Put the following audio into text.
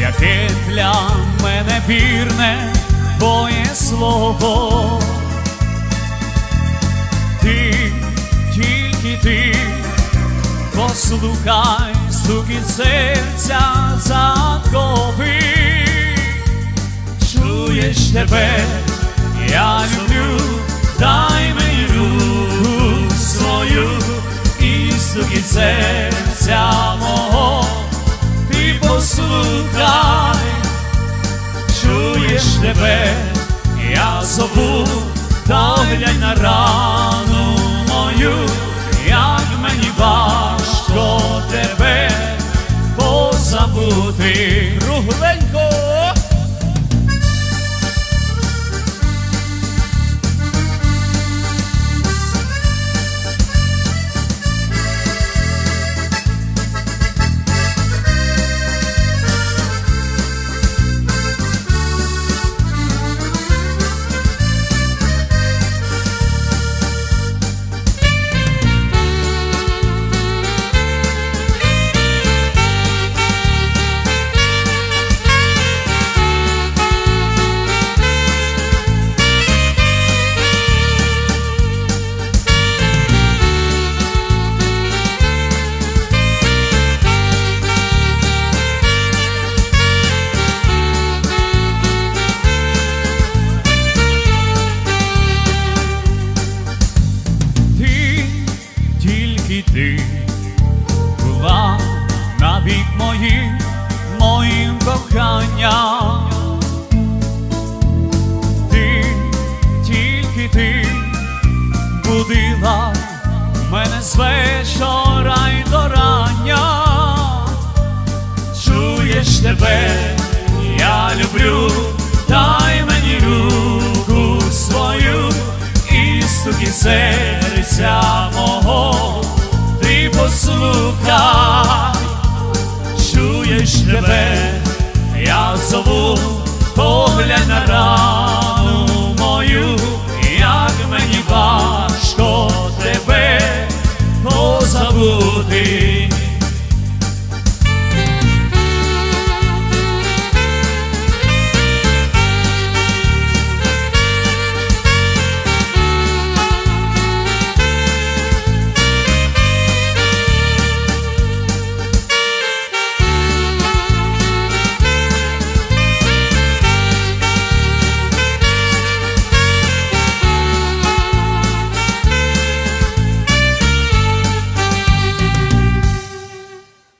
яке для мене вірне твоє слово. Ти, тільки ти, послухай стукіт серця задкови. Чуєш тебе, я люблю, дай мені руку свою і стукіт серця мого, послухай, чуєш тебе, я зову, поглянь на рану тільки ти була навік моїм, моїм коханням. Ти, тільки ти будила мене з вечора й до рання. Чуєш тебе, я люблю, дай мені руку свою і стуки серця забути.